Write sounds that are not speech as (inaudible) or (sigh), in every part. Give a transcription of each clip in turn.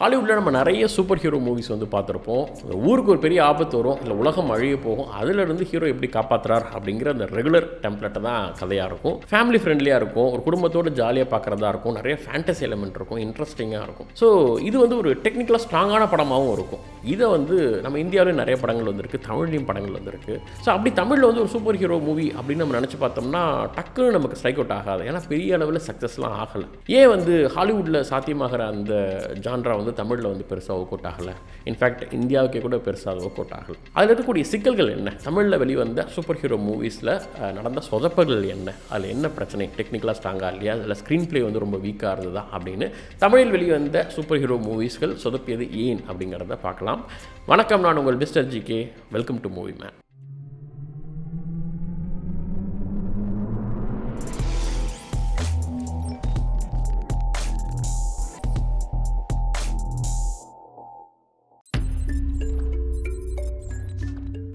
ஹாலிவுட்டில் நம்ம நிறைய super hero movies வந்து பார்த்துருப்போம். இந்த ஊருக்கு ஒரு பெரிய ஆபத்து வரும். இல்லை உலகம் அழிய போகும். அதிலிருந்து ஹீரோ எப்படி காப்பாற்றுறார் அப்படிங்கிற அந்த ரெகுலர் டெம்ப்ளெட்டை தான் கதையாக இருக்கும். ஃபேமிலி ஃப்ரெண்ட்லியாக இருக்கும். ஒரு குடும்பத்தோடு ஜாலியாக பார்க்குறதா இருக்கும். நிறைய ஃபேண்டசி எலமெண்ட் இருக்கும். இன்ட்ரெஸ்டிங்காக இருக்கும். ஸோ இது வந்து ஒரு டெக்னிக்கலாக ஸ்ட்ராங்கான படமாகவும் இருக்கும். இதை வந்து நம்ம இந்தியாவிலேயும் நிறைய படங்கள் வந்திருக்கு. தமிழ்லையும் படங்கள் வந்திருக்கு. ஸோ அப்படி தமிழில் வந்து ஒரு சூப்பர் ஹீரோ மூவி அப்படின்னு நம்ம நினச்சி பார்த்தோம்னா டக்குன்னு நமக்கு ஸ்ட்ரைக் அவுட் ஆகாது. ஏன்னா பெரிய அளவில் சக்ஸஸ்லாம் ஆகலை. ஏன் வந்து ஹாலிவுட்டில் சாத்தியமாகிற அந்த ஜான்ரா வந்து தமிழில் வந்து பெருசாக ஒர்க் அவுட் ஆகலை. இன்ஃபேக்ட் இந்தியாவுக்கே கூட பெருசாக ஒர்க் அவுட் ஆகலை. அதில் இருக்கக்கூடிய சிக்கல்கள் என்ன? தமிழில் வெளிவந்த சூப்பர் ஹீரோ மூவிஸில் நடந்த சொதப்புகள் என்ன? அதில் என்ன பிரச்சனை? டெக்னிக்கலாக ஸ்ட்ராங்காக இல்லையா? அதில் ஸ்க்ரீன் ப்ளே வந்து ரொம்ப வீக்காக இருந்ததா அப்படின்னு தமிழில் வெளிவந்த சூப்பர் ஹீரோ மூவிஸ்கள் சொதப்பியது ஏன் அப்படிங்கிறத பார்க்கலாம். வணக்கம் நான் உங்கள் mister G K welcome to movie man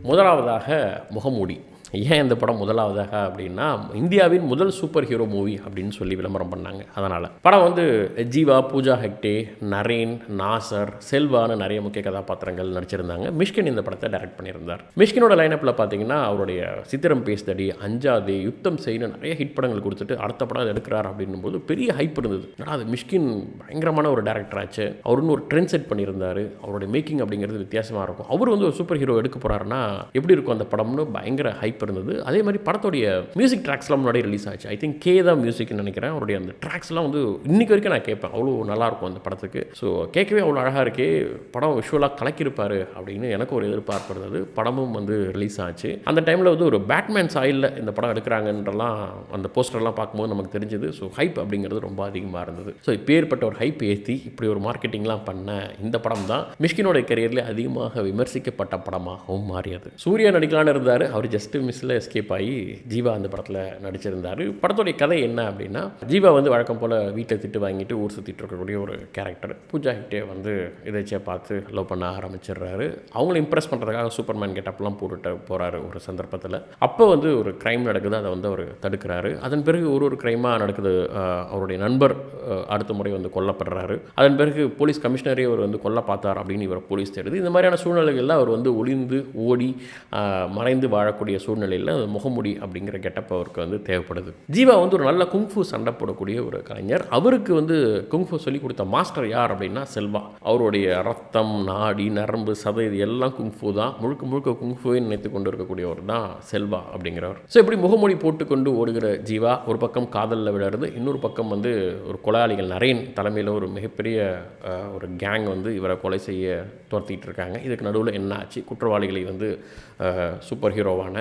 முதலாவதாக முகமூடி. ஏன் இந்த படம் முதலாவதாக அப்படின்னா இந்தியாவின் முதல் சூப்பர் ஹீரோ மூவி அப்படின்னு சொல்லி விளம்பரம் பண்ணாங்க. அதனால் படம் வந்து ஜீவா பூஜா ஹெக்டே நரேன் நாசர் செல்வான்னு நிறைய முக்கிய கதாபாத்திரங்கள் நடிச்சிருந்தாங்க. மிஷ்கின் இந்த படத்தை டைரக்ட் பண்ணியிருந்தார். மிஷ்கினோட லைனப்பில் பார்த்தீங்கன்னா அவருடைய சித்திரம் பேசுதடி அஞ்சாதி யுத்தம் செய்யணும் நிறைய ஹிட் படங்கள் கொடுத்துட்டு அடுத்த படம் அதை எடுக்கிறார் அப்படின்னும் போது பெரிய ஹைப் இருந்தது. ஆனால் அது மிஷ்கின் பயங்கரமான ஒரு டேரக்டர் ஆச்சு. அவர் ஒரு ட்ரெண்ட் செட் பண்ணியிருந்தார். அவருடைய மேக்கிங் அப்படிங்கிறது வித்தியாசமாக இருக்கும். அவர் வந்து ஒரு சூப்பர் ஹீரோ எடுக்க போகிறாருன்னா எப்படி இருக்கும் அந்த படம்னு பயங்கர ஹைப் இருந்தது அதே மாதிரி படத்துடைய மியூசிக் ட்ராக்ஸ்லாம் முன்னாடி ரிலீஸ் ஆச்சு. ஐ திங்க் கே தான் மியூசிக்னு நினைக்கிறேன். அவருடைய அந்த ட்ராக்ஸ்லாம் வந்து இன்னைக்கு வரைக்கும் நான் கேட்பேன். அவ்வளோ நல்லாயிருக்கும் அந்த படத்துக்கு. ஸோ கேட்கவே அவ்வளோ அழகாக இருக்கே. படம் விஷுவலாக கலக்கியிருப்பார் அப்படின்னு எனக்கு ஒரு எதிர்பார்ப்பு இருந்தது படமும் வந்து ரிலீஸ் ஆச்சு. அந்த டைமில் வந்து ஒரு பேட்மேன் சாயிலில் இந்த படம் எடுக்கிறாங்கன்றலாம் அந்த போஸ்டர்லாம் பார்க்கும்போது நமக்கு தெரிஞ்சது. ஸோ ஹைப் அப்படிங்கிறது ரொம்ப அதிகமாக இருந்தது. ஸோ இப்போ ஏற்பட்ட ஒரு ஹைப் ஏற்றி இப்படி ஒரு மார்க்கெட்டிங்லாம் பண்ண இந்த படம் தான் மிஷ்கினோட கரியரில் அதிகமாக விமர்சிக்கப்பட்ட படமாகவும் மாறியது. சூர்யா நடிக்கலான்னு இருந்தார். அவர் ஜஸ்ட் மிஸ்ஸில் எஸ்கேப் ஆகி ஜீவா அந்த படத்தில் நடிச்சிருந்தார். படத்துடைய கதை என்ன அப்படின்னா ஜீவா வந்து வழக்கம் போல் வீட்டில் திட்டு வாங்கிட்டு ஊர் சுற்றிட்டு இருக்கக்கூடிய ஒரு கேரக்டர் பூஜா ஹிட்டே வந்து இதைச்சியாக பார்த்து லவ் பண்ண ஆரம்பிச்சிடுறாரு. அவங்கள இம்ப்ரெஸ் பண்ணுறதுக்காக சூப்பர்மேன் கெட்டப்லாம் போட்டுட்டு போகிறாரு ஒரு சந்தர்ப்பத்தில். அப்போ வந்து ஒரு க்ரைம் நடக்குது அதை வந்து அவர் தடுக்கிறாரு. அதன் பிறகு ஒரு ஒரு க்ரைமாக நடக்குது அவருடைய நண்பர் அடுத்த முறை வந்து கொல்லப்படுறாரு. அதன் பிறகு போலீஸ் கமிஷனரே அவர் வந்து கொல்ல பார்த்தார் அப்படின்னு இவர் போலீஸ் தேடுது. இந்த மாதிரியான சூழ்நிலைகளில் அவர் வந்து ஒளிந்து ஓடி மறைந்து வாழக்கூடிய சூழ்நிலை சூழ்நிலையில் முகமுடி அப்படிங்கிற கெட்டப் அவருக்கு வந்து தேவைப்படுது. ஜீவா வந்து ஒரு நல்ல குங்ஃபு சண்டை போடக்கூடிய ஒரு கலைஞர். அவருக்கு வந்து குங்ஃபு சொல்லி கொடுத்த மாஸ்டர் யார் அப்படின்னா செல்வா. அவருடைய ரத்தம் நாடி நரம்பு சதை இது எல்லாம் குங்ஃபு தான். முழுக்க முழுக்க குங்ஃபுவை நினைத்து கொண்டு இருக்கக்கூடியவர் தான் செல்வா அப்படிங்கிறவர். ஸோ இப்படி முகமொழி போட்டுக்கொண்டு ஓடுகிற ஜீவா ஒரு பக்கம் காதலில் விளையாடுது. இன்னொரு பக்கம் வந்து ஒரு கொலையாளிகள் நரேன் தலைமையில் ஒரு மிகப்பெரிய ஒரு கேங் வந்து இவரை கொலை செய்ய துரத்திட்டு இருக்காங்க. இதுக்கு நடுவில் என்ன ஆச்சு? குற்றவாளிகளை வந்து சூப்பர் ஹீரோவான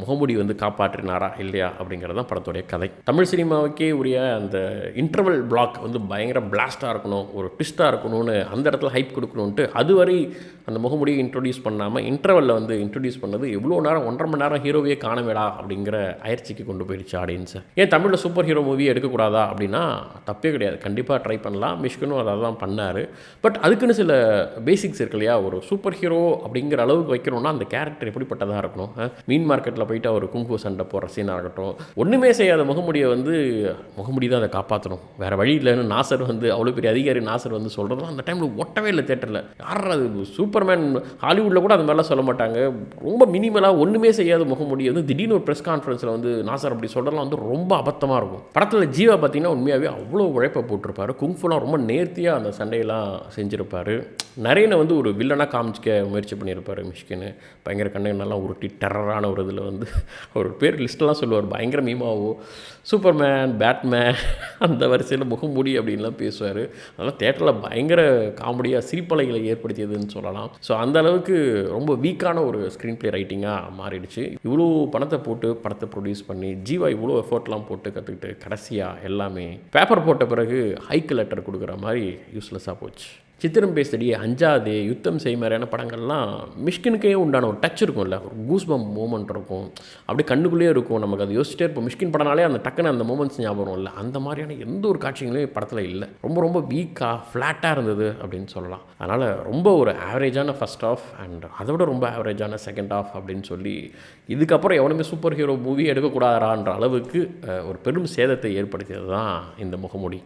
முகமூடி வந்து காப்பாற்றினாரா இல்லையா அப்படிங்கிறது தான் படத்துடைய கதை. தமிழ் சினிமாவுக்கே உரிய அந்த இன்டர்வல் பிளாக் வந்து பயங்கர பிளாஸ்ட்டாக இருக்கணும் ஒரு ட்விஸ்ட்டாக இருக்கணும்னு அந்த இடத்துல ஹைப் கொடுக்கணுன்ட்டு அதுவரை அந்த முகமூடியை இன்ட்ரொடியூஸ் பண்ணாமல் இன்டர்வலில் வந்து இன்ட்ரொடியூஸ் பண்ணது எவ்வளோ நேரம் ஒன்றரை மணி நேரம் ஹீரோவையே காணவேடா அப்படிங்கிற அயற்சிக்கு கொண்டு போயிடுச்சு ஆடியன்ஸை ஏன் தமிழில் சூப்பர் ஹீரோ மூவி எடுக்கக்கூடாதா அப்படின்னா தப்பே கிடையாது. கண்டிப்பாக ட்ரை பண்ணலாம். மிஷ்கனும் அதை தான் பண்ணார். பட் அதுக்குன்னு சில பேசிக்ஸ் இருக்கு இல்லையா? ஒரு சூப்பர் ஹீரோ அப்படிங்கிற அளவுக்கு வைக்கணும்னா அந்த கேரக்டர் எப்படிப்பட்டதாக இருக்கணும்? மீன் மார்க்கெட்டில் போயிட்டு அவர் குங்கு சண்டை போடுற சீனாக இருக்கட்டும் ஒன்றுமே செய்யாத முகமுடியை வந்து முகமுடி தான் அதை காப்பாற்றணும் வேறு வழி இல்லைன்னு நாசர் வந்து அவ்வளோ பெரிய அதிகாரி நாசர் வந்து சொல்கிறதுலாம் அந்த டைமில் ஒட்டவே இல்லை தேட்டரில் யார் அது சூப்பர்மேன் ஹாலிவுட்டில் கூட அது மாதிரிலாம் சொல்ல மாட்டாங்க. ரொம்ப மினிமலாக ஒன்றுமே செய்யாத முகமுடி வந்து திடீர்னு ஒரு ப்ரெஸ் கான்ஃபரன்ஸில் வந்து நாசர் அப்படி சொல்கிறதுலாம் வந்து ரொம்ப அபத்தமாக இருக்கும். படத்தில் ஜீவா பார்த்தீங்கன்னா உண்மையாகவே அவ்வளோ உழைப்பை போட்டிருப்பாரு. குங்ஃபுலாம் ரொம்ப நேர்த்தியாக அந்த சண்டையெல்லாம் செஞ்சுருப்பார். நரேனை வந்து ஒரு வில்லனாக காமிச்சிக்க முயற்சி பண்ணியிருப்பார் மிஷ்கின்னு. பயங்கர கண்ணுங்கள்லாம் உருட்டி டெரரான ஒரு இதில் வந்து (laughs) ஒரு பேர் லிஸ்ட்டெல்லாம் சொல்லுவார். பயங்கர மீமாவோ சூப்பர்மேன் பேட்மேன் (laughs) அந்த வரிசையில் முகமூடி அப்படின்லாம் பேசுவார். அதெல்லாம் தேட்டரில் பயங்கர காமெடியாக சிரிப்பலைகளை ஏற்படுத்தியதுன்னு சொல்லலாம். ஸோ அந்த அளவுக்கு ரொம்ப வீக்கான ஒரு ஸ்க்ரீன் ப்ளே ரைட்டிங்காக மாறிடுச்சு. இவ்வளோ பணத்தை போட்டு படத்தை ப்ரொடியூஸ் பண்ணி ஜீவா இவ்வளோ எஃபோர்ட்லாம் போட்டு கற்றுக்கிட்டு கடைசியாக எல்லாமே பேப்பர் போட்ட பிறகு ஹைக்கு லெட்டர் கொடுக்குற மாதிரி யூஸ்லெஸ்ஸாக போச்சு. சித்திரம் பேசடி அஞ்சாது யுத்தம் செய் மாதிரியான படங்கள்லாம் மிஷ்கினுக்கே உண்டான ஒரு டச் இருக்கும்ல. ஒரு கூஸ்பம் மூமெண்ட் இருக்கும். அப்படியே கண்ணுக்குள்ளேயே இருக்கும். நமக்கு அது யோசிச்சிட்டே இருப்போம். மிஷ்கின் படனாலே அந்த டக்குன்னு அந்த மூமெண்ட்ஸ் ஞாபகம் இல்லை அந்த மாதிரியான எந்த ஒரு காட்சிகளையும் படத்தில் இல்லை. ரொம்ப ரொம்ப வீக்காக ஃப்ளாட்டாக இருந்தது அப்படின்னு சொல்லலாம். அதனால் ரொம்ப ஒரு ஆவரேஜான ஃபஸ்ட் ஆஃப் அண்ட் அதை விட ரொம்ப ஆவரேஜான செகண்ட் ஆஃப் அப்படின்னு சொல்லி இதுக்கப்புறம் எவனுமே சூப்பர் ஹீரோ மூவி எடுக்கக்கூடாதான்ற அளவுக்கு ஒரு பெரும் சேதத்தை ஏற்படுத்தியது தான் இந்த முகமூடி.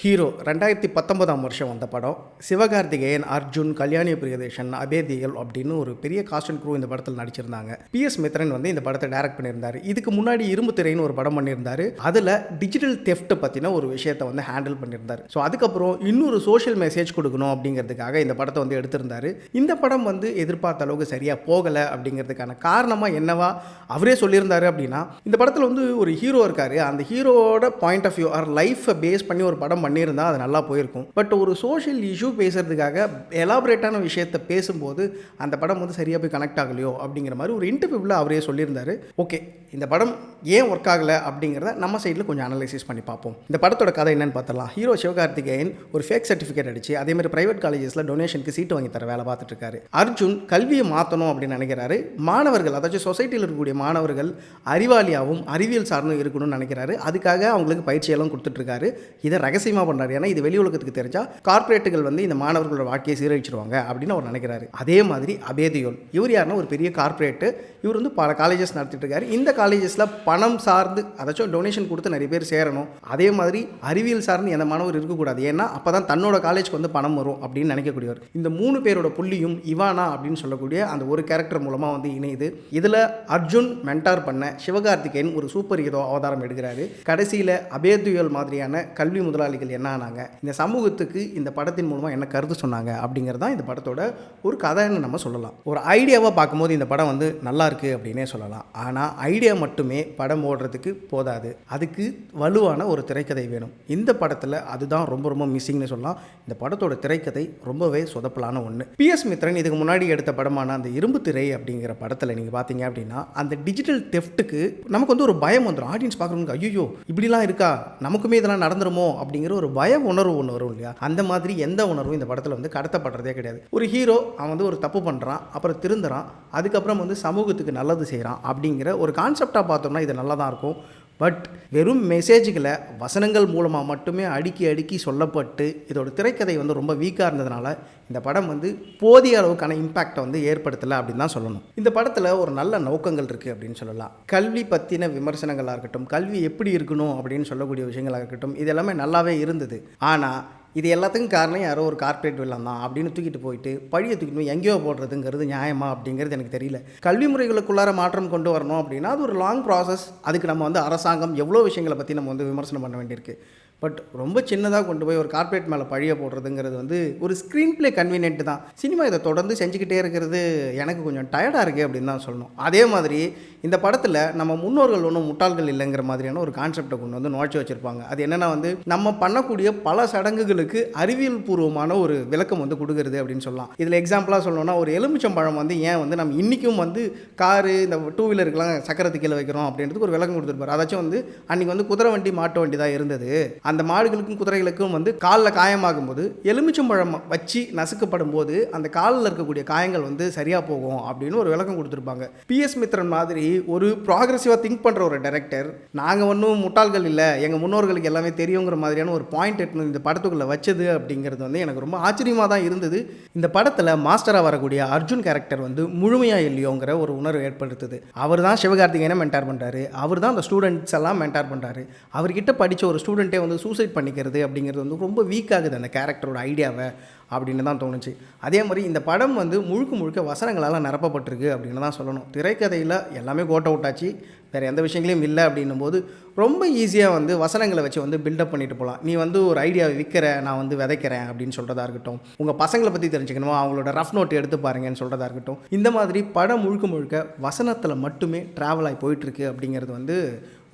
ஹீரோ. ரெண்டாயிரத்தி பத்தொன்பதாம் வருஷம் வந்த படம். சிவகார்த்திகேயன் அர்ஜுன் கல்யாணி பிரியதேஷன் அபேதியல் அப்படின்னு ஒரு பெரிய காஸ்டன் க்ரூ இந்த படத்தில் நடிச்சிருந்தாங்க. பிஎஸ் மித்ரன் வந்து இந்த படத்தை டைரக்ட் பண்ணியிருந்தார். இதுக்கு முன்னாடி இரும்பு திரைன்னு ஒரு படம் பண்ணியிருந்தார். அதில் டிஜிட்டல் தெஃப்ட் பற்றின ஒரு விஷயத்தை வந்து ஹேண்டில் பண்ணியிருந்தார். ஸோ அதுக்கப்புறம் இன்னொரு சோஷியல் மெசேஜ் கொடுக்கணும் அப்படிங்கிறதுக்காக இந்த படத்தை வந்து எடுத்திருந்தாரு. இந்த படம் வந்து எதிர்பார்த்த அளவுக்கு சரியாக போகலை அப்படிங்கிறதுக்கான காரணமாக என்னவா அவரே சொல்லியிருந்தார் அப்படின்னா இந்த படத்தில் வந்து ஒரு ஹீரோ இருக்கார். அந்த ஹீரோவோட பாயிண்ட் ஆஃப் வியூ ஆர் லைஃப்பை பேஸ் பண்ணி ஒரு படம் பண்ணியிருந்தா அது நல்லா போயிருக்கும். பட் ஒரு சோஷியல் இஷ்யூ பேசுறதுக்காக எலாபரேட்டான விஷயத்தை பேசும்போது அந்த படம் வந்து சரியாக போய் கனெக்ட் ஆகலையோ அப்படிங்கிற மாதிரி ஒரு இன்டர்வியூவில் அவரே சொல்லியிருந்தாரு. ஓகே இந்த படம் ஏன் ஒர்க் ஆகலை அப்படிங்கிறத நம்ம சைடில் கொஞ்சம் அனலைசிஸ் பண்ணி பார்ப்போம். இந்த படத்தோட கதை என்னன்னு பார்த்தலாம் ஹீரோ சிவகார்த்திகேயன் ஒரு ஃபேக் சர்டிஃபிகேட் அடிச்சு அதே மாதிரி ப்ரைவேட் காலேஜஸில் டொனேஷனுக்கு சீட்டு வாங்கி தர வேலை பார்த்துட்டு இருக்காரு. அர்ஜுன் கல்வியை மாற்றணும் அப்படின்னு நினைக்கிறாரு. மாணவர்கள் அதாச்சும் சொசைட்டியில் இருக்கக்கூடிய மாணவர்கள் அறிவாளியாகவும் அறிவியல் சார்ந்தும் இருக்கணும்னு நினைக்கிறாரு. அதுக்காக அவங்களுக்கு பயிற்சியெல்லாம் கொடுத்துட்ருக்காரு இதை ரகசியமாக பண்ணுறாரு ஏன்னா இது வெளி உலகத்துக்கு தெரிஞ்சால் கார்ப்பரேட்டுகள் வந்து இந்த மாணவர்களோட வாழ்க்கையை சீரழிச்சிருவாங்க அப்படின்னு அவர் நினைக்கிறாரு. அதே மாதிரி அபேதியோல். இவர் யாருன்னா ஒரு பெரிய கார்ப்பரேட்டு இவர் வந்து பல காலேஜஸ் நடத்திட்டு இருக்காரு இந்த காலேஜஸில் பணம் சார்ந்து அதாச்சும் டொனேஷன் கொடுத்து நிறைய பேர் சேரணும். அதே மாதிரி அறிவியல் சார்ந்து எந்த மாணவர் இருக்கக்கூடாது. ஏன்னா அப்போ தான் தன்னோட காலேஜ்க்கு வந்து பணம் வரும் அப்படின்னு நினைக்கக்கூடியவர். இந்த மூணு பேரோட புள்ளியும் இவானா அப்படின்னு சொல்லக்கூடிய அந்த ஒரு கேரக்டர் மூலமாக வந்து இணையுது. இதில் அர்ஜுன் மென்டார் பண்ண சிவகார்த்திகேயன் ஒரு சூப்பர் ஹீரோ அவதாரம் எடுக்கிறாரு. கடைசியில் அபேதுயல் மாதிரியான கல்வி முதலாளிகள் என்ன ஆனாங்க? இந்த சமூகத்துக்கு இந்த படத்தின் மூலமாக என்ன கருத்து சொன்னாங்க? அப்படிங்கிறது தான் இந்த படத்தோட ஒரு கதைன்னு நம்ம சொல்லலாம். ஒரு ஐடியாவாக பார்க்கும்போது இந்த படம் வந்து நல்லா இருக்கு அப்படின்னே சொல்லலாம். ஆனால் ஐடியா மட்டுமே படம் ஓடுறதுக்கு போதாது. அதுக்கு வலுவான ஒரு திரைக்கதை வேணும். இந்த படத்தில் அதுதான் ரொம்ப ரொம்ப மிஸ்ஸிங்னு சொல்லலாம். இந்த படத்தோட திரைக்கதை ரொம்பவே சொதப்பலான ஒன்று பிஎஸ் மித்ரன் இதுக்கு முன்னாடி எடுத்த படமான அந்த இரும்பு திரை அப்படிங்கிற படத்தில் நீங்கள் பார்த்தீங்க அப்படின்னா அந்த டிஜிட்டல் தெஃப்ட்டுக்கு நமக்கு வந்து ஒரு பயம் வந்துடும் ஆடியன்ஸ் பார்க்குறவங்க ஐயோ இப்படிலாம் இருக்கா? நமக்குமே இதெல்லாம் நடந்துருமோ? அப்படிங்கிற ஒரு பய உணர்வு ஒன்று வரும் இல்லையா? அந்த மாதிரி எந்த உணர்வும் இந்த படத்தில் வந்து கடத்தப்படுறதே கிடையாது. ஒரு ஹீரோ அவன் வந்து ஒரு தப்பு பண்ணுறான் அப்புறம் திருந்துறான் அதுக்கப்புறம் வந்து சமூகத்துக்கு நல்லது செய்கிறான் அப்படிங்கிற ஒரு கான்செப்டாக பார்த்தோம்னா இது நல்லா தான் இருக்கும். பட் வெறும் மெசேஜ்களை வசனங்கள் மூலமாக மட்டுமே அடுக்கி அடுக்கி சொல்லப்பட்டு இதோட திரைக்கதை வந்து ரொம்ப வீக்காக இருந்ததுனால இந்த படம் வந்து போதிய அளவுக்கான இம்பேக்டை வந்து ஏற்படுத்தலை அப்படின்னு தான் சொல்லணும். இந்த படத்தில் ஒரு நல்ல நோக்கங்கள் இருக்குது அப்படின்னு சொல்லலாம். கல்வி பற்றின விமர்சனங்களாக இருக்கட்டும் கல்வி எப்படி இருக்கணும் அப்படின்னு சொல்லக்கூடிய விஷயங்களாக இருக்கட்டும் இது எல்லாமே நல்லாவே இருந்தது. ஆனால் இது எல்லாத்துக்கும் காரணம் யாரோ ஒரு கார்ப்பரேட் வெள்ளம் தான் அப்படின்னு தூக்கிட்டு போயிட்டு பழியை தூக்கிட்டு போய் எங்கேயோ போடுறதுங்கிறது நியாயமா அப்படிங்கிறது எனக்கு தெரியல. கல்வி முறைகளுக்குள்ளார மாற்றம் கொண்டு வரணும் அப்படின்னா அது ஒரு லாங் ப்ராசஸ் அதுக்கு நம்ம வந்து அரசாங்கம் எவ்வளோ விஷயங்களை பற்றி நம்ம வந்து விமர்சனம் பண்ண வேண்டியிருக்கு. பட் ரொம்ப சின்னதாக கொண்டு போய் ஒரு கார்ப்பரேட் மேலே பழிய போடுறதுங்கிறது வந்து ஒரு ஸ்க்ரீன் ப்ளே கன்வீனியன்ட் தான். சினிமா இதை தொடர்ந்து செஞ்சுக்கிட்டே இருக்கிறது எனக்கு கொஞ்சம் டயர்டாக இருக்குது அப்படின்னு தான் சொல்லணும். அதே மாதிரி இந்த படத்தில் நம்ம முன்னோர்கள் ஒன்றும் முட்டாள்கள் இல்லைங்கிற மாதிரியான ஒரு கான்செப்டை கொண்டு வந்து நுழைச்சி வச்சுருப்பாங்க. அது என்னென்னா வந்து நம்ம பண்ணக்கூடிய பல சடங்குகளுக்கு அறிவியல் பூர்வமான ஒரு விளக்கம் வந்து கொடுக்குறது அப்படின்னு சொல்லலாம். இதில் எக்ஸாம்பிளாக சொல்லணும்னா ஒரு எலுமிச்சம்பழம் வந்து ஏன் வந்து நம்ம இன்றைக்கும் வந்து காரு இந்த டூ வீலருக்குலாம் சக்கரத்து கீழே வைக்கிறோம் அப்படின்றதுக்கு ஒரு விளக்கம் கொடுத்துருப்பார். அதாச்சும் வந்து அன்றைக்கி வந்து குதிரை வண்டி மாட்டு வண்டி தான் இருந்தது. அந்த மாடுகளுக்கும் குதிரைகளுக்கும் வந்து காலில் காயமாகும் போது எலுமிச்சம்பழம் வச்சு நசுக்கப்படும் போது அந்த காலில் இருக்கக்கூடிய காயங்கள் வந்து சரியாக போகும் அப்படின்னு ஒரு விளக்கம் கொடுத்துருப்பாங்க. பிஎஸ் மித்ரன் மாதிரி ஒரு ப்ராக்ரெசிவாக திங்க் பண்ணுற ஒரு டைரக்டர் நாங்கள் ஒன்றும் முட்டாள்கள் இல்லை எங்கள் முன்னோர்களுக்கு எல்லாமே தெரியுங்கிற மாதிரியான ஒரு பாயிண்ட் எட்டு இந்த படத்துக்குள்ளே வச்சது அப்படிங்கிறது வந்து எனக்கு ரொம்ப ஆச்சரியமாக தான் இருந்தது. இந்த படத்தில் மாஸ்டராக வரக்கூடிய அர்ஜுன் கேரக்டர் வந்து முழுமையாக இல்லையோங்கிற ஒரு உணர்வு ஏற்படுத்துது. அவர் தான் சிவகார்த்திகேயனை மென்டார் பண்ணுறாரு அவர் தான் அந்த ஸ்டூடெண்ட்ஸ் எல்லாம் மென்டார் பண்ணுறாரு அவர்கிட்ட படித்த ஒரு ஸ்டூடெண்ட்டே வந்து சூசைட் பண்ணிக்கிறது அப்படிங்கிறது வந்து ரொம்ப வீக் ஆகுது அந்த கேரக்டரோட ஐடியாவை அப்படின்னு தான் தோணுச்சு. அதே மாதிரி இந்த படம் வந்து முழுக்க முழுக்க வசனங்களால் நிரப்பப்பட்டிருக்கு அப்படின்னு தான் சொல்லணும். திரைக்கதையில் எல்லாமே கோட் அவுட் ஆச்சு வேறு எந்த விஷயங்களையும் இல்லை அப்படின்னும் போது ரொம்ப ஈஸியாக வந்து வசனங்களை வச்சு வந்து பில்டப் பண்ணிட்டு போகலாம். நீ வந்து ஒரு ஐடியாவை விற்கிற நான் வந்து விதைக்கிறேன் அப்படின்னு சொல்கிறதா இருக்கட்டும். உங்கள் பசங்களை பற்றி தெரிஞ்சுக்கணுமா? அவங்களோட ரஃப் நோட் எடுத்து பாருங்கன்னு சொல்கிறதா இருக்கட்டும். இந்த மாதிரி படம் முழுக்க முழுக்க வசனத்தில் மட்டுமே ட்ராவல் ஆகி போயிட்டுருக்கு அப்படிங்கிறது வந்து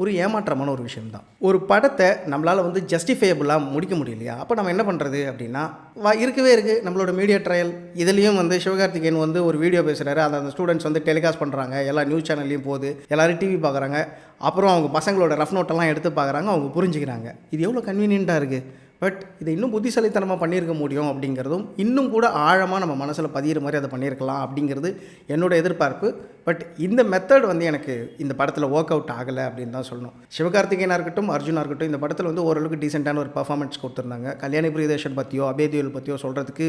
ஒரு ஏமாற்றமான ஒரு விஷயம்தான். ஒரு படத்தை நம்மளால் வந்து ஜஸ்டிஃபையபுளாக முடிக்க முடியலையா? அப்போ நம்ம என்ன பண்ணுறது அப்படின்னா வா இருக்கவே இருக்குது நம்மளோட மீடியா ட்ரையல் இதுலேயும் வந்து சிவகார்த்திகேயன் வந்து ஒரு வீடியோ பேசுகிறாரு அதை அந்த ஸ்டூடெண்ட்ஸ் வந்து டெலிகாஸ்ட் பண்ணுறாங்க எல்லா நியூஸ் சேனல்லையும் போகுது. எல்லோரும் டிவி பார்க்குறாங்க அப்புறம் அவங்க பசங்களோட ரஃப் நோட்டெல்லாம் எடுத்து பார்க்குறாங்க அவங்க புரிஞ்சுக்கிறாங்க. இது எவ்வளோ கன்வீனியண்ட்டாக இருக்குது பட் இதை இன்னும் புத்திசாலித்தனமாக பண்ணியிருக்க முடியும் அப்படிங்கிறதும் இன்னும் கூட ஆழமாக நம்ம மனசில் பதிகிற மாதிரி அதை பண்ணியிருக்கலாம் அப்படிங்கிறது என்னோட எதிர்பார்ப்பு. பட் இந்த மெத்தட் வந்து எனக்கு இந்த படத்தில் ஒர்க் அவுட் ஆகலை அப்படின்னு தான் சொல்லணும். சிவகார்த்திகேயனாக இருக்கட்டும் அர்ஜுனாக இருக்கட்டும் இந்த படத்தில் வந்து ஓரளவுக்கு டீசெண்டான ஒரு பர்ஃபார்மன்ஸ் கொடுத்துருந்தாங்க. கல்யாணி பிரியதேஷன் பற்றியோ அபேதியல் பற்றியோ சொல்கிறதுக்கு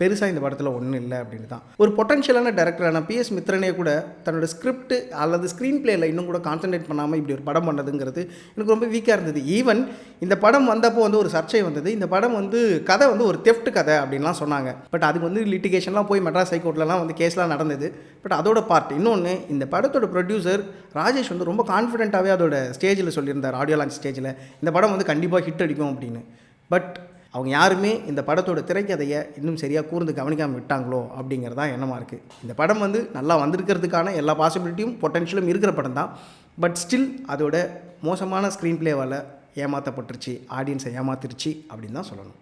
பெருசாக இந்த படத்தில் ஒன்றும் இல்லை அப்படின்னு தான். ஒரு பொட்டன்ஷியலான டேரக்டரான பிஎஸ் மித்ரனே கூட தன்னோட ஸ்கிரிப்ட் அல்லது ஸ்க்ரீன் பிளேயில் இன்னும் கூட கான்சன்ட்ரேட் பண்ணாமல் இப்படி ஒரு படம் பண்ணதுங்கிறது எனக்கு ரொம்ப வீக்காக இருந்தது. ஈவன் இந்த படம் வந்தப்போ வந்து ஒரு சர்ச்சை வந்தது. இந்த படம் வந்து கதை வந்து ஒரு தெஃப்ட் கதை அப்படின்லாம் சொன்னாங்க. பட் அதுக்கு வந்து லிட்டிகேஷன்லாம் போய் மெட்ராஸ் ஹைகோர்ட்லலாம் வந்து கேஸ்லாம் நடந்தது. பட் அதோட பார்ட் இன்னொன்று இந்த படத்தோட ப்ரொடியூசர் ராஜேஷ் வந்து ரொம்ப கான்ஃபிடென்ட்டாகவே அதோட ஸ்டேஜில் சொல்லியிருந்தார். ஆடியோ லான்ச் ஸ்டேஜில் இந்த படம் வந்து கண்டிப்பாக ஹிட் அடிக்கும் அப்படின்னு. பட் அவங்க யாருமே இந்த படத்தோட திரைக்கதையை இன்னும் சரியாக கூர்ந்து கவனிக்காமல் விட்டாங்களோ அப்படிங்கிறது தான் எண்ணமாக இருக்குது இந்த படம் வந்து நல்லா வந்திருக்கிறதுக்கான எல்லா பாசிபிலிட்டியும் பொட்டன்ஷியலும் இருக்கிற படம் தான். பட் ஸ்டில் அதோட மோசமான ஸ்க்ரீன் பிளேவால் ஏமாற்றப்பட்டுருச்சு ஆடியன்ஸை ஏமாத்திருச்சு அப்படின்னு தான் சொல்லணும்.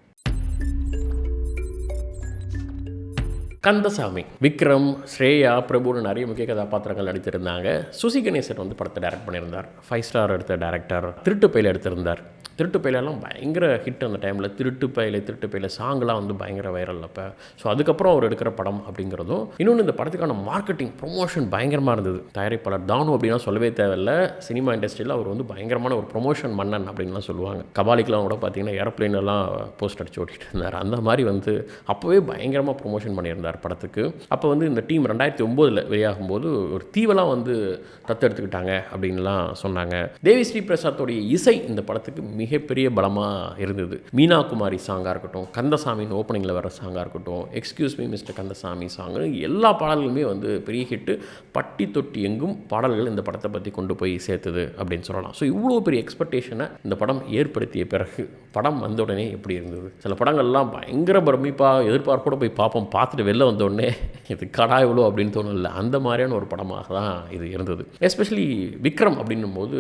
கந்தசாமி விக்ரம் ஸ்ரேயா பிரபுன்னு நிறைய முக்கிய கதாபாத்திரங்கள் நடித்திருந்தாங்க. சுசி கணேசன் வந்து படத்தை டைரக்ட் பண்ணியிருந்தார். ஃபைவ் ஸ்டார் எடுத்த டேரக்டர் திருட்டு பயில எடுத்திருந்தார். திருட்டு பயிலெல்லாம் பயங்கர ஹிட் அந்த டைமில் திருட்டு பயில திருட்டு பயில சாங்லாம் வந்து பயங்கர வைரல் அப்போ. ஸோ அதுக்கப்புறம் அவர் எடுக்கிற படம் அப்படிங்கிறதும் இன்னொன்று இந்த படத்துக்கான மார்க்கெட்டிங் ப்ரொமோஷன் பயங்கரமாக இருந்தது. தயாரிப்பாளர் தானு அப்படின்னா சொல்லவே தேவையில்ல. சினிமா இண்டஸ்ட்ரியில் அவர் வந்து பயங்கரமான ஒரு ப்ரொமோஷன் மன்னன் அப்படின்லாம் சொல்லுவாங்க. கபாலிக்கெலாம் கூட பார்த்தீங்கன்னா ஏரோப்ளைன்லாம் போஸ்ட் அடிச்சு ஓட்டிகிட்டு இருந்தார். அந்த மாதிரி வந்து அப்போவே பயங்கரமாக ப்ரொமோஷன் பண்ணியிருந்தார். படத்துக்கு. அப்போ வந்து இந்த டீம் ரெண்டாயிரத்தி ஒம்போதில் வெளியாகும்போது ஒரு தீவெல்லாம் வந்து தத்தெடுத்துக்கிட்டாங்க அப்படின்லாம் சொன்னாங்க. தேவி ஸ்ரீ பிரசாத்தோடைய இசை இந்த படத்துக்கு மிகப்பெரிய பலமாக இருந்தது. மீனா குமாரி சாங்காக இருக்கட்டும் கந்தசாமின்னு ஓப்பனிங்கில் வர சாங்காக இருக்கட்டும் excuse me mister Kandasamy song எல்லா பாடல்களுமே வந்து பெரிய ஹிட்டு பட்டி தொட்டி எங்கும் பாடல்கள் இந்த படத்தை பற்றி கொண்டு போய் சேர்த்துது அப்படின்னு சொல்லலாம். ஸோ இவ்வளோ பெரிய எக்ஸ்பெக்டேஷனை இந்த படம் ஏற்படுத்திய பிறகு படம் வந்த உடனே எப்படி இருந்தது? சில படங்கள்லாம் பயங்கர பிரமிப்பாக எதிர்பார்ப்போடு போய் பார்ப்போம். பார்த்துட்டு வெளில வந்தோடனே இது கடா இவ்வளோ அப்படின்னு தோணும்ல அந்த மாதிரியான ஒரு படமாக தான் இது இருந்தது. எஸ்பெஷலி விக்ரம் அப்படின்னும் போது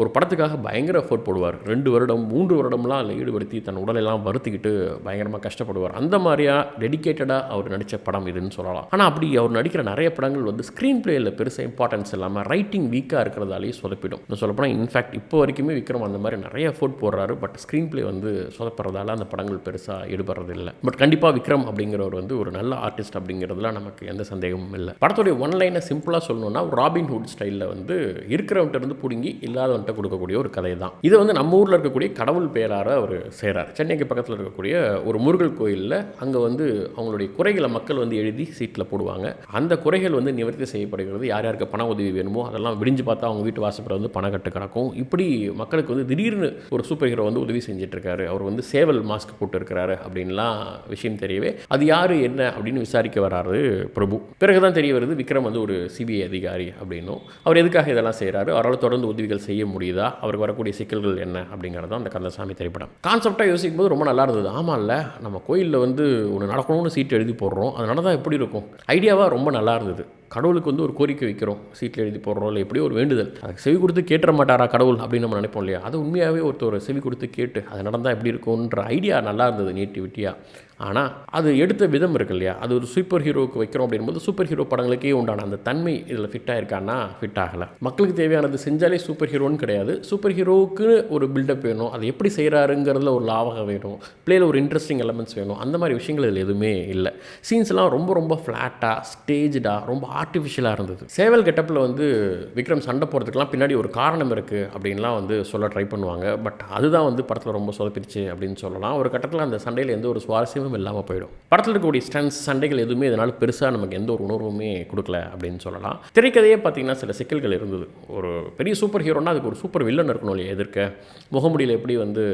ஒரு படத்துக்காக பயங்கர எஃபோர்ட் போடுவார். ரெண்டு வருடம் மூன்று வருடம்லாம் அதில் ஈடுபடுத்தி தன் உடலெல்லாம் வருத்திக்கிட்டு பயங்கரமாக கஷ்டப்படுவார். அந்த மாதிரியா டெடிக்கேட்டடாக அவர் நடித்த படம் இதுன்னு சொல்லலாம். ஆனால் அப்படி அவர் நடிக்கிற நிறைய படங்கள் வந்து ஸ்க்ரீன் பிளேயில் பெருசாக இம்பார்ட்டன்ஸ் இல்லாமல் ரைட்டிங் வீக்காக இருக்கிறதாலேயே சொதப்பிடும். சொல்லப்போனால் இன்ஃபேக்ட் இப்போ வரைக்குமே விக்ரம் அந்த மாதிரி நிறைய எஃபோர்ட் போடுறாரு. பட் ஸ்க்ரீன் பிளே வந்து வந்து சொதப்படுறதால அந்த படங்கள் பெருசாக ஈடுபடுறதில்லை. பட் கண்டிப்பாக விக்ரம் அப்படிங்கிறவர் வந்து ஒரு நல்ல ஆர்டிஸ்ட் அப்படிங்கிறதுல நமக்கு எந்த சந்தேகமும் இல்லை. படத்துடைய ஒன் லைனை சிம்பிளாக சொல்லணும்னா ராபின் ஹுட் ஸ்டைலில் வந்து இருக்கிறவன்ட்ட இருந்து பிடுங்கி இல்லாதவன்ட்ட கொடுக்கக்கூடிய ஒரு கதை தான். இது வந்து நம்ம ஊரில் இருக்கக்கூடிய கடவுள் பேரார அவர் செய்கிறார் சென்னைக்கு பக்கத்தில் இருக்கக்கூடிய ஒரு முருகல் கோயிலில் அங்கே வந்து அவங்களுடைய குறைகளை மக்கள் வந்து எழுதி சீட்டில் போடுவாங்க. அந்த குறைகள் வந்து நிவர்த்தி செய்யப்படுகிறது. யார் யாருக்கு பண உதவி வேணுமோ அதெல்லாம் விடிஞ்சு பார்த்தா அவங்க வீட்டு வாசப்பட வந்து பணம் கட்டு கிடக்கும். இப்படி மக்களுக்கு வந்து திடீர்னு ஒரு சூப்பர் ஹீரோ வந்து உதவி செஞ்சுட்டு போட்டிருக்காரு அவர் வந்து சேவல் மாஸ்க் போட்டிருக்கிறாரு அப்படின்லாம் விஷயம் தெரியவே அது யார் என்ன அப்படின்னு விசாரிக்க வராரு பிரபு. பிறகு தான் தெரிய வருது விக்ரம் வந்து ஒரு சிபிஐ அதிகாரி அப்படின்னும். அவர் எதுக்காக இதெல்லாம் செய்கிறாரு அவரால் தொடர்ந்து உதவிகள் செய்ய முடியுதா? அவருக்கு வரக்கூடிய சிக்கல்கள் என்ன? அப்படிங்கிறது தான் அந்த கந்தசாமி திரைப்படம். கான்செப்டாக யோசிக்கும் போது ரொம்ப நல்லா இருந்தது. ஆமாம் இல்லை நம்ம கோயிலில் வந்து ஒன்று நடக்கணும்னு சீட்டு எழுதி போடுறோம். அது நடந்தால் எப்படி இருக்கும் ஐடியாவாக ரொம்ப நல்லா இருந்தது. கடவுளுக்கு வந்து ஒரு கோரிக்கை வைக்கிறோம். சீட்டில் எழுதி போடுறோம். இல்லை எப்படியோ ஒரு வேண்டுதல். அதுக்கு செவி கொடுத்து கேட்டுற மாட்டாரா கடவுள் அப்படின்னு நம்ம நினைப்போம் இல்லையா? அது உண்மையாகவே ஒருத்தர் செவி கொடுத்து கேட்டு அது நடந்தால் எப்படி இருக்கும்ன்ற ஐடியா நல்லா இருந்தது நேட்டிவிட்டியாக ஆனால் அது எடுத்த விதம் இருக்கு இல்லையா அது ஒரு சூப்பர் ஹீரோவுக்கு வைக்கிறோம் அப்படின்போது சூப்பர் ஹீரோ படங்களுக்கே உண்டான அந்த தன்மை இதில் ஃபிட் ஆயிருக்கான்னா ஃபிட் ஆகலை. மக்களுக்கு தேவையானது செஞ்சாலே சூப்பர் ஹீரோன்னு கிடையாது. சூப்பர் ஹீரோவுக்கு ஒரு பில்டப் வேணும். அதை எப்படி செய்கிறாருங்கிறதுல ஒரு லாவகம் வேணும். பிளேயில் ஒரு இன்ட்ரெஸ்டிங் எலமெண்ட்ஸ் வேணும். அந்த மாதிரி விஷயங்கள் இதில் எதுவுமே இல்லை. சீன்ஸ்லாம் ரொம்ப ரொம்ப ஃப்ளாட்டாக ஸ்டேஜ்டாக ரொம்ப ஆர்டிஃபிஷியலாக இருந்தது. சேவல் கெட்டப்பில் வந்து விக்ரம் சண்டை போகிறதுக்கெலாம் பின்னாடி ஒரு காரணம் இருக்குது அப்படின்லாம் வந்து சொல்ல ட்ரை பண்ணுவாங்க. பட் அதுதான் வந்து படத்தில் ரொம்ப சொதப்பிடுச்சு அப்படின்னு சொல்லலாம். ஒரு கட்டத்தில் அந்த சண்டையில் எந்த ஒரு சுவாரஸ்யமும் இல்லாமல் போயிடும். படத்தில் இருக்கக்கூடிய ஸ்டன்ஸ் சண்டைகள் எதுவுமே இதனால் பெருசாக நமக்கு எந்த ஒரு உணர்வுமே கொடுக்கல அப்படின்னு சொல்லலாம். திரைக்கதையே பார்த்தீங்கன்னா சில சிக்கல்கள் இருந்தது. ஒரு பெரிய சூப்பர் ஹீரோனா அதுக்கு ஒரு சூப்பர் வில்லன் இருக்கணும் இல்லையா எதிர்க்க? முகமுடியில் எப்படி வந்து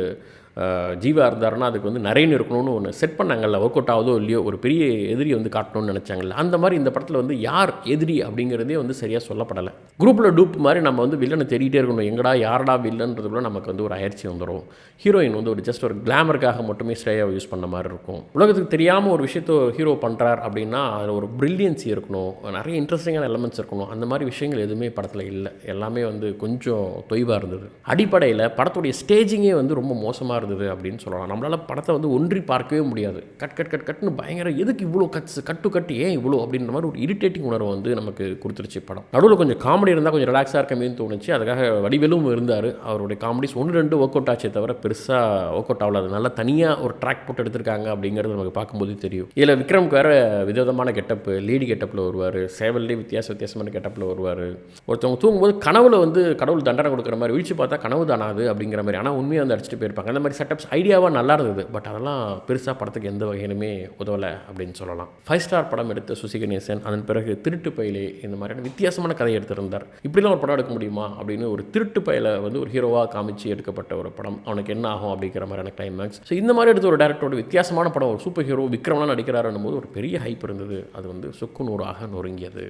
ஜீவா இருந்தாருன்னா அதுக்கு வந்து நரேன் இருக்கணும்னு ஒன்று செட் பண்ணாங்கல்ல ஒர்க் அவுட் ஆகுதோ இல்லையோ ஒரு பெரிய எதிரி வந்து காட்டணும்னு நினச்சாங்கல்ல அந்த மாதிரி இந்த படத்தில் வந்து யார் எதிரி அப்படிங்கிறதே வந்து சரியாக சொல்லப்படலை. குரூப்பில் டூப் மாதிரி நம்ம வந்து வில்லனை தேடிட்டே இருக்கணும். எங்கடா யாரடா வில்லன்றதுக்குள்ள நமக்கு வந்து ஒரு அயற்சி வந்துடும் ஹீரோயின் வந்து ஒரு ஜஸ்ட் ஒரு கிளாமருக்காக மட்டுமே ஸ்ரேயாவை யூஸ் பண்ண மாதிரி இருக்கும். உலகத்துக்கு தெரியாமல் ஒரு விஷயத்த ஹீரோ பண்ணுறார் அப்படின்னா அதில் ஒரு பிரில்லியன்சி இருக்கணும். நிறைய இன்ட்ரெஸ்டிங்கான எலமெண்ட்ஸ் இருக்கணும். அந்த மாதிரி விஷயங்கள் எதுவுமே படத்தில் இல்லை. எல்லாமே வந்து கொஞ்சம் தொய்வாக இருந்தது. அடிப்படையில் படத்துடைய ஸ்டேஜிங்கே வந்து ரொம்ப மோசமாக இருந்தது. அப்படின்னு சொல்லலாம். நம்மளால் படத்தை வந்து ஒன்றி பார்க்கவே முடியாது. கட் கட் கட் கட்னு பயங்கர எதுக்கு இவ்வளோ கட்ஸ் கட்டு கட்டு ஏன் இவ்வளோ அப்படின்ற மாதிரி ஒரு இரிட்டேட்டிங் உணர்வு வந்து நமக்கு கொடுத்துருச்சு படம். நடுவில் கொஞ்சம் காமெடி இருந்தால் கொஞ்சம் ரிலாக்ஸாக இருக்கமேன்னு தோணுச்சு. அதுக்காக வடிவேலும் இருந்தார். அவருடைய காமெடிஸ் ஒன்று ரெண்டு ஒர்க் அவுட் ஆச்சே தவிர பெருசாக ஒர்க் அவுட் ஆகல. அது நல்லா தனியாக ஒரு ட்ராக் போட்டு எடுத்திருக்காங்க அப்படிங்கிறது நமக்கு பார்க்கும்போது தெரியும். இதில் விக்ரம்க்கு வேறு விதவிதமான கெட்டப்பு லேடி கெட்டப்பில் வருவார். சேவல்லே வித்தியாச வித்தியாசமான கெட்டப்பில் வருவார். ஒருத்தவங்க தூங்கும்போது கனவுல வந்து கடவுள் தண்டனை கொடுக்குற மாதிரி வீழ்ச்சி பார்த்தா கனவு தானாது அப்படிங்கிற மாதிரி. ஆனால் உண்மையாக வந்து அடிச்சுட்டு போயிருப்பாங்க. அந்த மாதிரி மாதிரி செட்டப்ஸ் ஐடியாவாக நல்லா இருந்தது. பட் அதெல்லாம் பெருசாக படத்துக்கு எந்த வகையிலுமே உதவலை அப்படின்னு சொல்லலாம். ஃபைவ் ஸ்டார் படம் எடுத்த சுசி கணேசன் அதன் பிறகு திருட்டு பயிலே இந்த மாதிரியான வித்தியாசமான கதை எடுத்திருந்தார். இப்படிலாம் ஒரு படம் எடுக்க முடியுமா அப்படின்னு ஒரு திருட்டு பயில வந்து ஒரு ஹீரோவாக காமிச்சு எடுக்கப்பட்ட ஒரு படம். அவனுக்கு என்ன ஆகும் அப்படிங்கிற மாதிரியான கிளைமேக்ஸ் ஸோ இந்த மாதிரி எடுத்த ஒரு டேரக்டரோட வித்தியாசமான படம் ஒரு சூப்பர் ஹீரோ விக்ரம்லாம் நடிக்கிறாருன்னும் போது ஒரு பெரிய ஹைப் இருந்தது. அது வந்து சுக்கு நூறாக நொறுங்கியது.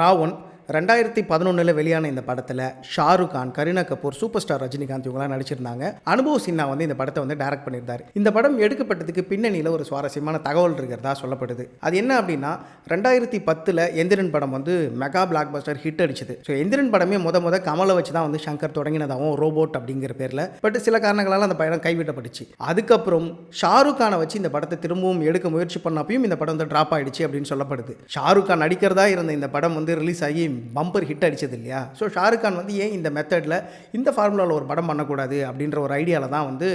ராவன் ரெண்டாயிரத்தி பதினொன்றில் வெளியான இந்த படத்தில் ஷாருக் கான் கரீனா கபூர் சூப்பர் ஸ்டார் ரஜினிகாந்த் இவங்களாம் நடிச்சிருந்தாங்க. அனுபவ் சின்ஹா வந்து இந்த படத்தை வந்து டைரக்ட் பண்ணியிருந்தார். இந்த படம் எடுக்கப்பட்டதுக்கு பின்னணியில் ஒரு சுவாரஸ்யமான தகவல் இருக்கிறதா சொல்லப்படுது. அது என்ன அப்படின்னா ரெண்டாயிரத்தி பத்தில் எந்திரன் படம் வந்து மெகா பிளாக் பஸ்டர் ஹிட் அடிச்சது. ஸோ எந்திரன் படமே முத முத கமலை வச்சு தான் வந்து சங்கர் தொடங்கினதாகவும் ரோபோட் அப்படிங்கிற பேரில். பட் சில காரணங்களால் அந்த படம் கைவிட்டப்பட்டுச்சு அதுக்கப்புறம் ஷாருக் கானை வச்சு இந்த படத்தை திரும்பவும் எடுக்க முயற்சி பண்ணப்பையும் இந்த படம் வந்து ட்ராப் ஆயிடுச்சு அப்படின்னு சொல்லப்படுது. ஷாருக் கான் நடிக்கிறதா இருந்த இந்த படம் வந்து ரிலீஸ் ஆகி பம்பர் ஹிட் அடிச்சது இல்லையா? ஸோ ஷாருக் கான் வந்து ஏன் இந்த மெத்தடில் இந்த ஃபார்முலாவில் ஒரு படம் பண்ணக்கூடாது அப்படின்ற ஒரு ஐடியாவில் தான் வந்து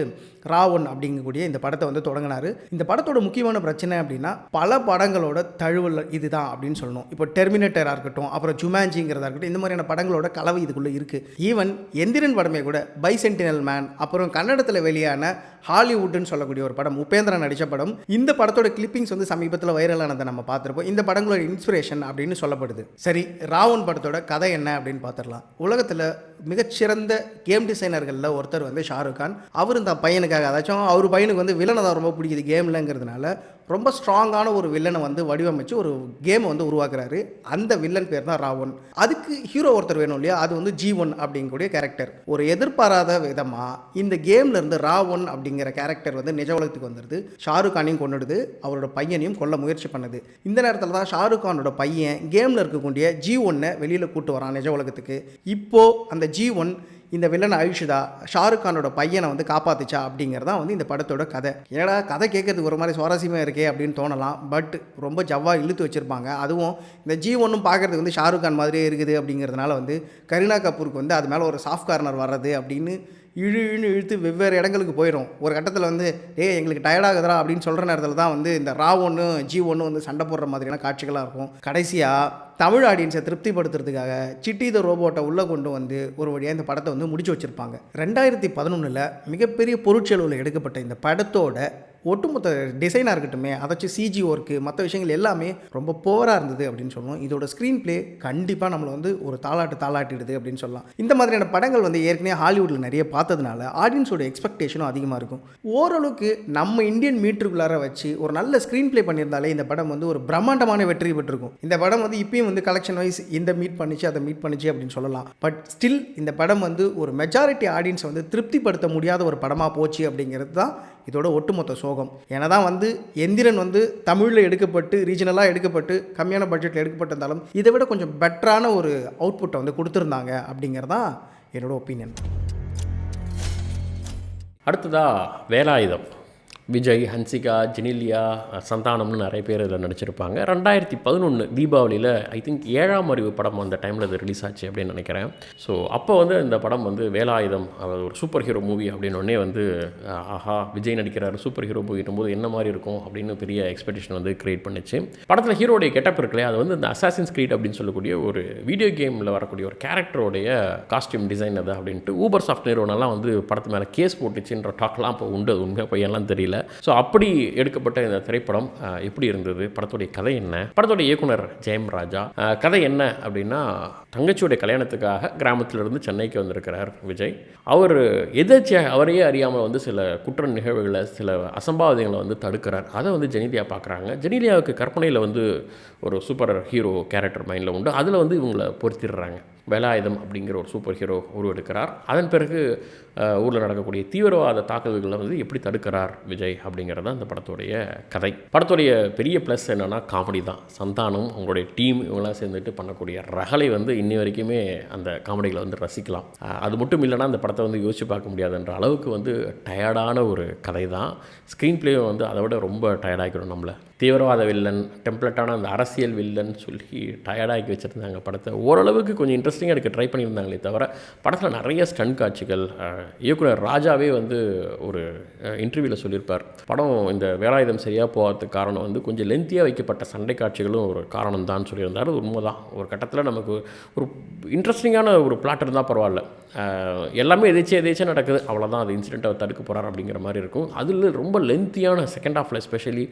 ராவன் அப்படிங்கக்கூடிய இந்த படத்தை வந்து தொடங்கினார். இந்த படத்தோட முக்கியமான பிரச்சனை அப்படின்னா பல படங்களோட தழுவல் இதுதான் அப்படின்னு சொல்லணும். இப்போ டெர்மினேட்டராக இருக்கட்டும் அப்புறம் ஜுமாஞ்சிங்கிறதா இருக்கட்டும் இந்த மாதிரியான படங்களோட கலவை இதுக்குள்ளே இருக்குது ஈவன் எந்திரன் படமே கூட பைசென்டினல் மேன் அப்புறம் கன்னடத்தில் வெளியான ஹாலிவுட்னு சொல்லக்கூடிய ஒரு படம் உபேந்திரன் நடித்த படம் இந்த படத்தோட கிளிப்பிங்ஸ் வந்து சமீபத்தில் வைரலானதை நம்ம பார்த்துருப்போம். இந்த படங்களோட இன்ஸ்பிரேஷன் அப்படின்னு சொல்லப்படுது. சரி ராவ் ராவன் படத்தோட கதை என்ன அப்படின்னு பார்த்துடலாம். உலகத்தில் மிகச்சிறந்த கேம் டிசைனர்களில் ஒருத்தர் வந்து ஷாருக் கான். அவர் இந்த பையனுக்காக அதாச்சும் அவர் பையனுக்கு வந்து வில்லனை தான் ரொம்ப பிடிக்குது கேம்லங்கிறதுனால ரொம்ப ஸ்ட்ராங்கான ஒரு வில்லனை வந்து வடிவமைச்சு ஒரு கேமை வந்து உருவாக்குறாரு. அந்த வில்லன் பேர் தான் ராவன் அதுக்கு ஹீரோ ஒருத்தர் வேணும் இல்லையா? அது வந்து ஜீவன் அப்படிங்கக்கூடிய கேரக்டர். ஒரு எதிர்பாராத விதமாக இந்த கேம்ல இருந்து ராவன் அப்படிங்கிற கேரக்டர் வந்து நிஜ உலகத்துக்கு வந்துடுது ஷாருக் கானையும் கொண்டுடுது அவரோட பையனையும் கொல்ல முயற்சி பண்ணுது. இந்த நேரத்தில் தான் ஷாருக் கானோட பையன் கேமில் இருக்கக்கூடிய ஜி ஒன்னை வெளியில் கூட்டு வரான் நிஜ உலகத்துக்கு. இப்போ அந்த ஜி ஒன் இந்த வில்லனை அயுஷுதா ஷாருக் கானோட பையனை வந்து காப்பாத்துச்சா அப்படிங்கிறதா வந்து இந்த படத்தோட கதை. ஏடா கதை கேட்கறதுக்கு ஒரு மாதிரி சுவாரஸ்யமாக இருக்கே அப்படின்னு தோணலாம். பட் ரொம்ப ஜவ்வா இழுத்து வச்சுருப்பாங்க. அதுவும் இந்த ஜி ஒன்றும் பார்க்குறதுக்கு வந்து ஷாருக் கான் மாதிரியே இருக்குது அப்படிங்கிறதுனால வந்து கரீனா கபூருக்கு வந்து அது மேலே ஒரு சாஃப்ட் கார்னர் வர்றது அப்படின்னு இழு இழு இழுத்து வெவ்வேறு இடங்களுக்கு போயிடும். ஒரு கட்டத்தில் வந்து ஏய் எங்களுக்கு டயர்டாகுதுடா அப்படின்னு சொல்கிற நேரத்தில் தான் வந்து இந்த ரா ஒன்று ஜி ஒன்று வந்து சண்டை போடுற மாதிரியான காட்சிகளாக இருக்கும். கடைசியாக தமிழ் ஆடியன்ஸை திருப்திப்படுத்துறதுக்காக சிட்டி த ரோபோட்டை உள்ளே கொண்டு வந்து ஒரு வழியாக இந்த படத்தை வந்து முடிச்சு வச்சுருப்பாங்க. ரெண்டாயிரத்தி பதினொன்றில் மிகப்பெரிய பொருட்செலவில் எடுக்கப்பட்ட இந்த படத்தோட ஒட்டுமொத்த டிசைனாக இருக்கட்டுமே வச்சு சிஜி ஒர்க்கு மற்ற விஷயங்கள் எல்லாமே ரொம்ப போராக இருந்தது அப்படின்னு சொல்லணும். இதோட ஸ்க்ரீன் ப்ளே கண்டிப்பாக நம்மளை வந்து ஒரு தாளாட்டு தாளாட்டிடுது அப்படின்னு சொல்லலாம். இந்த மாதிரியான படங்கள் வந்து ஏற்கனவே ஹாலிவுட்டில் நிறைய பார்த்ததுனால ஆடியன்ஸோட எக்ஸ்பெக்டேஷனும் அதிகமாக இருக்கும். ஓரளவுக்கு நம்ம இந்தியன் மீட்டருக்குள்ளார வச்சு ஒரு நல்ல ஸ்க்ரீன் ப்ளே பண்ணியிருந்தாலே இந்த படம் வந்து ஒரு பிரம்மாண்டமான வெற்றி பெற்றிருக்கும். இந்த படம் வந்து இப்பயும் வந்து கலெக்ஷன் வைஸ் இந்த மீட் பண்ணிச்சு அதை மீட் பண்ணிச்சு அப்படின்னு சொல்லலாம். பட் ஸ்டில் இந்த படம் வந்து ஒரு மெஜாரிட்டி ஆடியன்ஸை வந்து திருப்திப்படுத்த முடியாத ஒரு படமாக போச்சு அப்படிங்கிறது தான் இதோட ஒட்டுமொத்த சோகம். ஏன்னா தான் வந்து எந்திரன் வந்து தமிழில் எடுக்கப்பட்டு ரீஜனலாக எடுக்கப்பட்டு கம்மியான பட்ஜெட்டில் எடுக்கப்பட்டிருந்தாலும் இதை விட கொஞ்சம் பெட்டரான ஒரு அவுட்புட்டை வந்து கொடுத்துருந்தாங்க அப்படிங்கிறது தான் என்னோட ஒப்பீனியன் அடுத்ததாக வேலாயுதம். விஜய் ஹன்சிகா ஜெனிலியா சந்தானம்னு நிறைய பேர் இதில் நடிச்சிருப்பாங்க. ரெண்டாயிரத்தி பதினொன்று தீபாவளியில் ஐ திங்க் ஏழாம் அறிவு படம் அந்த டைமில் இது ரிலீஸ் ஆச்சு அப்படின்னு நினைக்கிறேன். ஸோ அப்போ வந்து இந்த படம் வந்து வேலாயுதம் ஒரு சூப்பர் ஹீரோ மூவி அப்படின்னோடனே வந்து ஆஹா விஜய் நடிக்கிறார் சூப்பர் ஹீரோ மூவிட்டும் போது என்ன மாதிரி இருக்கும் அப்படின்னு பெரிய எக்ஸ்பெக்டேஷன் வந்து கிரியேட் பண்ணிச்சு. படத்தில் ஹீரோடைய கெட்டப் இருக்குல்ல அது வந்து இந்த அசாசின்ஸ் கிரீட் அப்படின்னு சொல்லக்கூடிய ஒரு வீடியோ கேமில் வரக்கூடிய ஒரு கேரக்டரோடைய காஸ்டியூம் டிசைன் அது அப்படின்ட்டு ஊபர் சாஃப்ட் நிறுவனம்லாம் வந்து படத்து மேலே கேஸ் போட்டுச்சுன்ற டாக்லாம் இப்போ உண்டு. அது உண்மை பையன்லாம் தெரியல. ஸோ அப்படி எடுக்கப்பட்ட இந்த திரைப்படம் எப்படி இருந்தது? படத்துடைய கதை என்ன? படத்துடைய இயக்குனர் ஜெயம் ராஜா கதை என்ன அப்படின்னா தங்கச்சியுடைய கல்யாணத்துக்காக கிராமத்திலிருந்து சென்னைக்கு வந்திருக்கிறார் விஜய். அவர் எதாச்சியாக அவரையே அறியாமல் வந்து சில குற்ற நிகழ்வுகளை சில அசம்பாவிதங்களை வந்து தடுக்கிறார். அதை வந்து ஜெனிலியா பார்க்குறாங்க. ஜெனிலியாவுக்கு கற்பனையில் வந்து ஒரு சூப்பர் ஹீரோ கேரக்டர் மைண்டில் உண்டு. அதில் வந்து இவங்களை பொருத்திடுறாங்க வேலாயுதம் அப்படிங்கிற ஒரு சூப்பர் ஹீரோ உருவெடுக்கிறார். அதன் பிறகு ஊரில் நடக்கக்கூடிய தீவிரவாத தாக்குதல்களை வந்து எப்படி தடுக்கிறார் விஜய் அப்படிங்கிறது தான் இந்த படத்துடைய கதை. படத்துடைய பெரிய ப்ளஸ் என்னென்னா காமெடி தான். சந்தானம் அவங்களுடைய டீம் இவங்களாம் சேர்ந்துட்டு பண்ணக்கூடிய ரகலை வந்து இன்னி வரைக்குமே அந்த காமெடிகளை வந்து ரசிக்கலாம். அது மட்டும் இல்லைன்னா அந்த படத்தை வந்து யோசிச்சு பார்க்க முடியாதுன்ற அளவுக்கு வந்து டயர்டான ஒரு கதை தான் ஸ்க்ரீன் ப்ளே வந்து அதை விட ரொம்ப டயர்டாகிடும் நம்மளை. தீவிரவாத வில்லன் டெம்ப்ளட்டான அந்த அரசியல் வில்லன் சொல்லி டயர்டாகி வச்சுருந்தாங்க படத்தை. ஓரளவுக்கு கொஞ்சம் இன்ட்ரெஸ்டிங்காக எடுக்க ட்ரை பண்ணியிருந்தாங்களே தவிர படத்தில் நிறைய ஸ்டன் காட்சிகள் இயக்குனர் ராஜாவே வந்து ஒரு இன்டர்வியூவில் சொல்லியிருப்பார். படம் இந்த வேலாயுதம் சரியாக போகிறதுக்கு காரணம் வந்து கொஞ்சம் லென்த்தியாக வைக்கப்பட்ட சண்டை காட்சிகளும் ஒரு காரணம் தான் சொல்லியிருந்தார். அது உண்மைதான். ஒரு கட்டத்தில் நமக்கு ஒரு இன்ட்ரெஸ்டிங்கான ஒரு பிளாட் இருந்தால் பரவாயில்ல. எல்லாமே எதேச்சியாக எதேச்சே நடக்குது. அவ்வளோதான் அது இன்சிடென்ட்டை தடுக்க போகிறார் அப்படிங்கிற மாதிரி இருக்கும். அதில் ரொம்ப லென்த்தியான செகண்ட் ஹாஃபில் எஸ்பெஷலி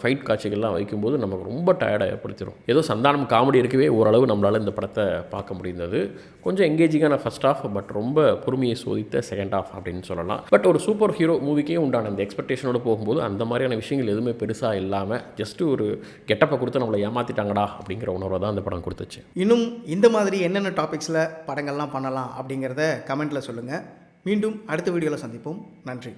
ஃபைட் காட்சிகள்லாம் வைக்கும்போது நமக்கு ரொம்ப டயர்டாக ஏற்படுத்திடும் ஏதோ சந்தானம் காமெடி இருக்கவே ஓரளவு நம்மளால் இந்த படத்தை பார்க்க முடிந்தது. கொஞ்சம் எங்கேஜிங்கான ஃபர்ஸ்ட் ஆஃப் பட் ரொம்ப பொறுமையை சோதித்த செகண்ட் ஆஃப் அப்படின்னு சொல்லலாம். பட் ஒரு சூப்பர் ஹீரோ மூவிக்கே உண்டான அந்த எக்ஸ்பெக்டேஷனோட போகும்போது அந்த மாதிரியான விஷயங்கள் எதுவுமே பெருசாக இல்லாமல் ஜஸ்ட் ஒரு கெட்டப்பை கொடுத்து நம்மளை ஏமாற்றிட்டாங்கடா அப்படிங்கிற உணர்வை தான் அந்த படம் கொடுத்துச்சு. இன்னும் இந்த மாதிரி என்னென்ன டாபிக்ஸில் படங்கள்லாம் பண்ணலாம் அப்படிங்கிற அப்படிங்கிறத கமெண்ட்டில் சொல்லுங்கள் மீண்டும் அடுத்த வீடியோவில் சந்திப்போம். நன்றி.